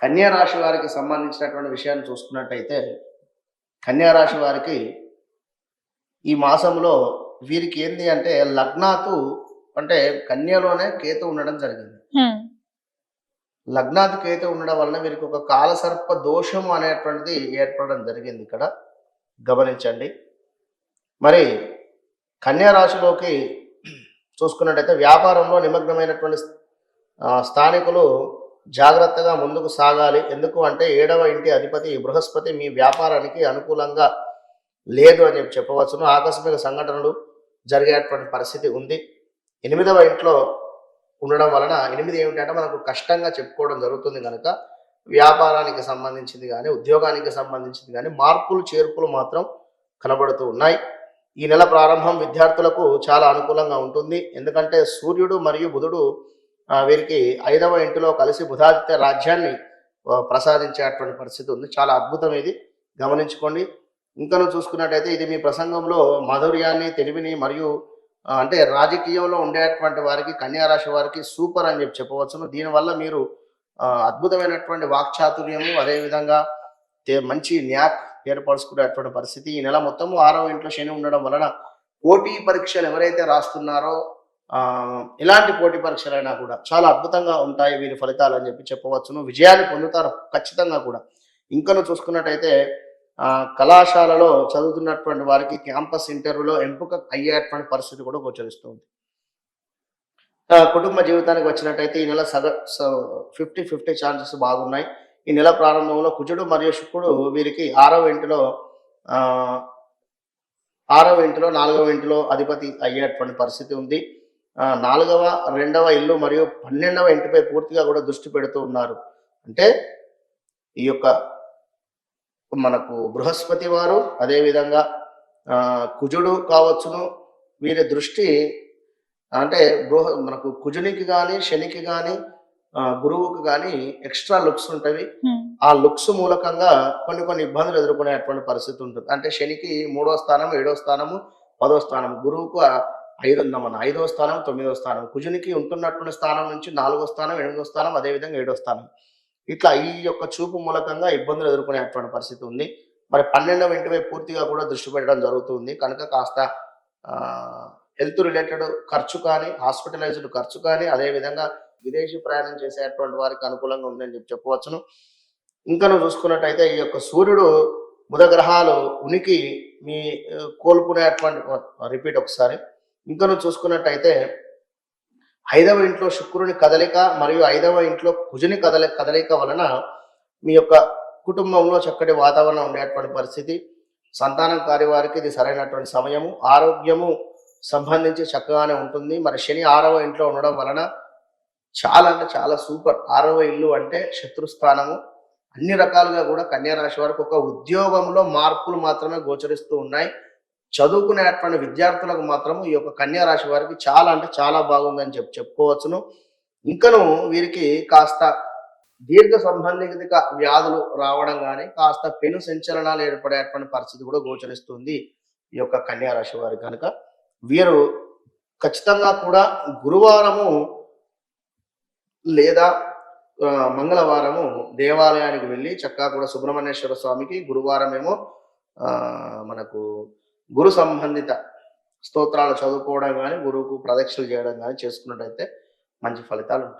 కన్యా రాశి వారికి సంబంధించినటువంటి విషయాన్ని చూసుకున్నట్టయితే కన్యా రాశి వారికి ఈ మాసంలో వీరికి ఏంది అంటే లగ్నాతు అంటే కన్యలోనే కేతు ఉండడం జరిగింది. లగ్నాతు కేతు ఉండడం వలన వీరికి ఒక కాలసర్ప దోషం అనేటువంటిది ఏర్పడడం జరిగింది ఇక్కడ. గమనించండి. మరి కన్యా రాశిలోకి చూసుకున్నట్టయితే వ్యాపారంలో నిమగ్నమైనటువంటి స్థానికులు జాగ్రత్తగా ముందుకు సాగాలి. ఎందుకు అంటే ఏడవ ఇంటి అధిపతి బృహస్పతి మీ వ్యాపారానికి అనుకూలంగా లేదు అని చెప్పి చెప్పవచ్చును. ఆకస్మిక సంఘటనలు జరిగేటువంటి పరిస్థితి ఉంది. ఎనిమిదవ ఇంట్లో ఉండడం వలన ఎనిమిది ఏమిటంటే మనకు కష్టంగా చెప్పుకోవడం జరుగుతుంది కనుక వ్యాపారానికి సంబంధించింది కానీ ఉద్యోగానికి సంబంధించింది కానీ మార్పులు చేర్పులు మాత్రం కనబడుతూ ఉన్నాయి. ఈ నెల ప్రారంభం విద్యార్థులకు చాలా అనుకూలంగా ఉంటుంది. ఎందుకంటే సూర్యుడు మరియు బుధుడు వీరికి ఐదవ ఇంటిలో కలిసి బుధాదిత్య రాజ్యాన్ని ప్రసాదించేటువంటి పరిస్థితి ఉంది. చాలా అద్భుతం ఇది. గమనించుకోండి. ఇంకను చూసుకున్నట్టయితే ఇది మీ ప్రసంగంలో మాధుర్యాన్ని తెలివిని మరియు అంటే రాజకీయంలో ఉండేటువంటి వారికి కన్యారాశి వారికి సూపర్ అని చెప్పి చెప్పవచ్చును. దీనివల్ల మీరు అద్భుతమైనటువంటి వాక్చాతుర్యము అదేవిధంగా మంచి న్యాక్ ఏర్పరచుకునేటువంటి పరిస్థితి. ఈ నెల మొత్తము ఆరవ ఇంట్లో శని ఉండడం వలన పోటీ పరీక్షలు ఎవరైతే రాస్తున్నారో ఇలాంటి పోటీ పరీక్షలైనా కూడా చాలా అద్భుతంగా ఉంటాయి వీరి ఫలితాలు అని చెప్పి చెప్పవచ్చును. విజయాన్ని పొందుతారు ఖచ్చితంగా కూడా. ఇంకను చూసుకున్నట్టయితే కళాశాలలో చదువుతున్నటువంటి వారికి క్యాంపస్ ఇంటర్వ్యూలో ఎంపిక అయ్యేటువంటి పరిస్థితి కూడా గోచరిస్తుంది. కుటుంబ జీవితానికి వచ్చినట్టయితే ఈ నెల సగ ఫిఫ్టీ ఫిఫ్టీ ఛాన్సెస్ బాగున్నాయి. ఈ నెల ప్రారంభంలో కుజుడు మరియు శుక్రుడు వీరికి ఆరవ ఇంటిలో ఆరవ ఇంటిలో నాలుగవ ఇంటిలో అధిపతి అయ్యేటువంటి పరిస్థితి ఉంది. నాలుగవ రెండవ ఇల్లు మరియు పన్నెండవ ఇంటిపై పూర్తిగా కూడా దృష్టి పెడుతూ ఉన్నారు. అంటే ఈ యొక్క మనకు బృహస్పతి వారు అదేవిధంగా ఆ, కుజుడు కావచ్చును. వీరి దృష్టి అంటే బృహ మనకు కుజునికి కానీ శనికి కానీ గురువుకి కానీ ఎక్స్ట్రా లుక్స్ ఉంటవి. ఆ లుక్స్ మూలకంగా కొన్ని కొన్ని ఇబ్బందులు ఎదుర్కొనేటువంటి పరిస్థితి ఉంటుంది. అంటే శనికి మూడో స్థానం ఏడో స్థానము పదో స్థానం గురువుకు ఐదు మన ఐదో స్థానం తొమ్మిదో స్థానం. కుజునికి ఉంటున్నటువంటి స్థానం నుంచి నాలుగో స్థానం ఎనిమిదో స్థానం అదేవిధంగా ఏడో స్థానం. ఇట్లా ఈ యొక్క చూపు మూలకంగా ఇబ్బందులు ఎదుర్కొనేటువంటి పరిస్థితి ఉంది. మరి పన్నెండవ ఇంటిపై పూర్తిగా కూడా దృష్టి పెట్టడం జరుగుతుంది. కనుక కాస్త హెల్త్ రిలేటెడ్ ఖర్చు కానీ హాస్పిటలైజ్డ్ ఖర్చు కానీ అదేవిధంగా విదేశీ ప్రయాణం చేసేటువంటి వారికి అనుకూలంగా ఉందని చెప్పి చెప్పవచ్చును. ఇంకా నువ్వు చూసుకున్నట్టయితే ఈ యొక్క సూర్యుడు బుధ గ్రహాలు ఉనికి మీ ఆ, కోల్పోనేటువంటి రిపీట్ ఒకసారి. ఇంకా నువ్వు చూసుకున్నట్టయితే ఐదవ ఇంట్లో శుక్రుని కదలిక మరియు ఐదవ ఇంట్లో కుజుని కదల కదలిక వలన మీ యొక్క కుటుంబంలో చక్కటి వాతావరణం ఉండేటువంటి పరిస్థితి. సంతానం కారివారికి ఇది సరైనటువంటి సమయము. ఆరోగ్యము సంబంధించి చక్కగానే ఉంటుంది. మరి శని ఆరవ ఇంట్లో ఉండడం వలన చాలా అంటే చాలా సూపర్. ఆరవ ఇల్లు అంటే శత్రుస్థానము. అన్ని రకాలుగా కూడా కన్యా రాశి వారికి ఒక ఉద్యోగంలో మార్పులు మాత్రమే గోచరిస్తూ ఉన్నాయి. చదువుకునేటువంటి విద్యార్థులకు మాత్రం ఈ యొక్క కన్యా రాశి వారికి చాలా అంటే చాలా బాగుందని చెప్పి చెప్పుకోవచ్చును. ఇంకను వీరికి కాస్త దీర్ఘ సంబంధిత వ్యాధులు రావడం కానీ కాస్త పెను సంచలనాలు ఏర్పడేటువంటి పరిస్థితి కూడా గోచరిస్తుంది ఈ యొక్క కన్యా రాశి వారికి కనుక. వీరు ఖచ్చితంగా కూడా గురువారము లేదా మంగళవారము దేవాలయానికి వెళ్ళి చక్కగా కూడా సుబ్రహ్మణ్యేశ్వర స్వామికి గురువారం ఏమో మనకు గురు సంబంధిత స్తోత్రాలు చదువుకోవడం కానీ గురువుకు ప్రదక్షిణలు చేయడం కానీ చేసుకున్నట్టయితే మంచి ఫలితాలు ఉంటాయి.